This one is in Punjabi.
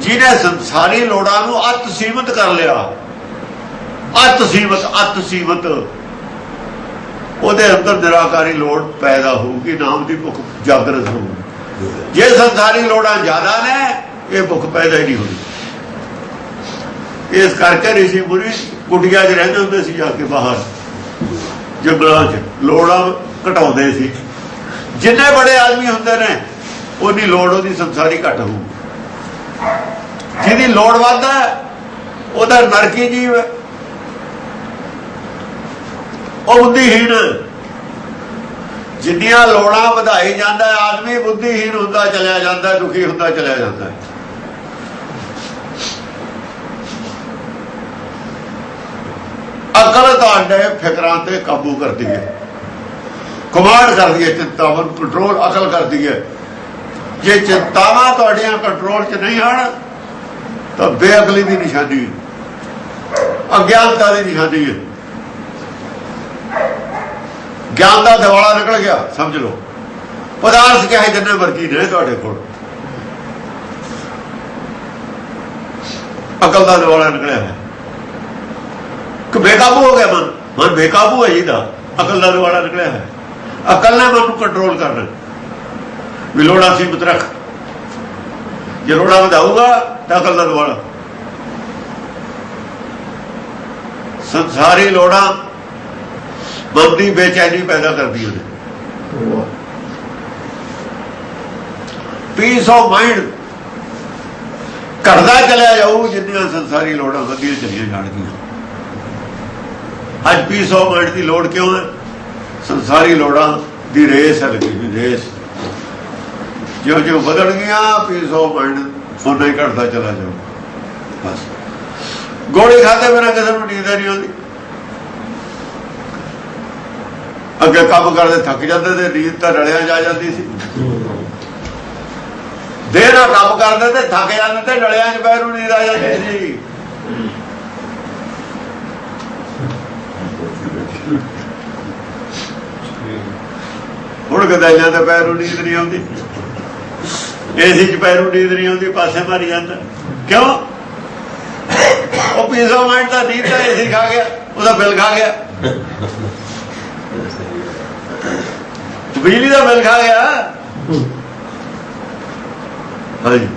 ਜਿਹਨੇ ਸੰਸਾਰੀ ਲੋੜਾਂ ਨੂੰ ਅਤ ਸੀਮਤ ਕਰ ਲਿਆ, ਅਤ ਸੀਮਤ ਅਤ ਸੀਮਤ, ਉਹਦੇ ਅੰਦਰ ਨਿਰਾਕਾਰੀ ਲੋੜ ਪੈਦਾ ਹੋਊਗੀ, ਨਾਮ ਦੀ ਭੁੱਖ ਜਾਗਰਤ ਹੋਊਗੀ। ਜੇ ਸੰਸਾਰੀ ਲੋੜਾਂ ਜ਼ਿਆਦਾ ਨੇ, ਇਹ ਭੁੱਖ ਪੈਦਾ ਹੀ ਨਹੀਂ ਹੋਣੀ ਇਸ ਕਰਕੇ ਰਿਸ਼ੀ ਮੁਨੀ ਕੁਟੀਆਂ 'ਚ ਰਹਿੰਦੇ ਹੁੰਦੇ ਸੀ, ਜਾ ਕੇ ਬਾਹਰ ਜੰਗਲਾਂ 'ਚ, ਲੋੜਾਂ ਘਟਾਉਂਦੇ ਸੀ। ਜਿੰਨੇ ਬੜੇ ਆਦਮੀ ਹੁੰਦੇ ਨੇ ਉਹਦੀ ਲੋੜ ਉਹਦੀ ਸੰਸਾਰੀ ਘਟ ਹੋਊ ਜਿਹਦੀ ਲੋੜ ਵੱਧਦਾ ਉਹਦਾ ਨਰਕੀ ਜੀਵ ਹੈ। ਉਹ ਬੁੱਧੀਹੀਣ ਜਿੰਨੀਆਂ ਲੋੜਾਂ ਵਧਾਈ ਜਾਂਦਾ ਆਦਮੀ ਬੁੱਧੀਹੀਣ ਹੁੰਦਾ ਚਲਿਆ ਜਾਂਦਾ ਦੁਖੀ ਹੁੰਦਾ ਚਲਿਆ ਜਾਂਦਾ ਅਕਲ ਤੁਹਾਡੇ ਫਿਕਰਾਂ ਤੇ ਕਾਬੂ ਕਰਦੀ ਹੈ। ਕਮਾਂਡ ਕਰਦੀ ਹੈ ਚਿੰਤਾਵਾਂ ਕੰਟਰੋਲ ਅਕਲ ਕਰਦੀ ਹੈ। ਜੇ ਚਿੰਤਾਵਾਂ ਤੁਹਾਡੀਆਂ ਕੰਟਰੋਲ 'ਚ ਨਹੀਂ ਹਨ ਤਾਂ ਬੇਅਕਲੀ ਦੀ ਨਿਸ਼ਾਨੀ ਹੈ। ਅਗਿਆਨਤਾ ਦੀ ਨਿਸ਼ਾਨੀ ਹੈ। ਗਿਆਨ ਦਾ ਦਿਵਾਲਾ ਨਿਕਲ ਗਿਆ, ਸਮਝ ਲਓ। ਪਦਾਰਥ ਕਿਹਾ ਜਿੰਨੇ ਵਰਗੀ ਨੇ ਤੁਹਾਡੇ ਕੋਲ। ਅਕਲ ਦਾ ਦਿਵਾਲਾ ਨਿਕਲਿਆ ਹੈ। ਕਿ ਬੇਕਾਬੂ ਹੋ ਗਿਆ ਮਨ। ਮਨ ਬੇਕਾਬੂ ਹੈ ਜਿਹਦਾ ਅਕਲ ਦਾ ਦਿਵਾਲਾ ਨਿਕਲਿਆ ਹੈ। ਅਕਲ ਨੇ ਮਨ ਨੂੰ ਕੰਟਰੋਲ ਕਰਨਾ। ਵੀ ਲੋੜਾਂ ਸੀਮਤ ਰੱਖ। ਜੇ ਲੋੜਾਂ ਵਧਾਊਗਾ ਤਾਂ ਅਕਲ ਦਾ ਦਿਵਾਲਾ ਸੰਸਾਰੀ ਲੋੜਾਂ ਮਨ ਦੀ ਬੇਚੈਨੀ ਪੈਦਾ ਕਰਦੀ ਉਹਨੇ ਪੀਸ ਆਫ ਮਾਈਂਡ ਘਟਦਾ ਚਲਿਆ ਜਾਊ, ਜਿੰਨੀਆਂ ਸੰਸਾਰੀ ਲੋੜਾਂ ਵਧੀਆ ਚਲੀਆਂ ਜਾਣਗੀਆਂ। ਅੱਜ ਪੀਸ ਆਫ ਮਾਈਂਡ ਦੀ ਲੋੜ ਕਿਉਂ ਹੈ? ਸੰਸਾਰੀ ਲੋੜਾਂ ਦੀ ਰੇਸ ਹੈ ਲੱਗੀ ਹੋਈ ਰੇਸ। ਜਿਉਂ ਜਿਉਂ ਵਧਣਗੀਆਂ ਪੀਸ ਆਫ ਮਾਈਂਡ ਉਹਨਾਂ ਹੀ ਘਟਦਾ ਚਲਾ ਜਾਊ। ਬਸ। ਗੋਲੀ ਖਾਦੇ ਬਿਨਾਂ ਕਿਸੇ ਨੂੰ ਨੀਂਦ ਨਹੀਂ ਆਉਂਦੀ। ਅੱਗੇ ਕੰਮ ਕਰਦੇ ਥੱਕ ਜਾਂਦੇ ਤੇ ਨੀਂਦ ਤਾਂ ਰਲਿਆ ਜਾ ਜਾਂਦੀ ਸੀ। ਦੇਰ ਨਾਲ ਕੰਮ ਕਰਦੇ ਤੇ ਥੱਕ ਜਾਂਦੇ ਤੇ ਰਲਿਆਂ 'ਚ ਪੈਰ ਨੀਂਦ ਆ ਜਾਂਦੀ ਸੀ। ਹੁਣ ਗਦਾਈਆਂ ਦੇ ਪੈਰੂ ਨੀਂਦ ਨਹੀਂ ਆਉਂਦੀ। ਏਸੀ 'ਚ ਪੈਰ ਨੀਂਦ ਨਹੀਂ ਆਉਂਦੀ ਪਾਸੇ ਮਾਰੀ ਜਾਂਦਾ। ਕਿਉਂ? ਉਹ ਪੀਜ਼ਾ ਮਾਈਂਡ ਦਾ ਨੀਂਦ ਤਾਂ ਏਸੀ ਖਾ ਗਿਆ ਉਹਦਾ ਬਿੱਲ ਖਾ ਗਿਆ। ਬਿਜਲੀ ਦਾ ਬਿੱਲ ਖਾ ਗਿਆ। ਹਾਂਜੀ।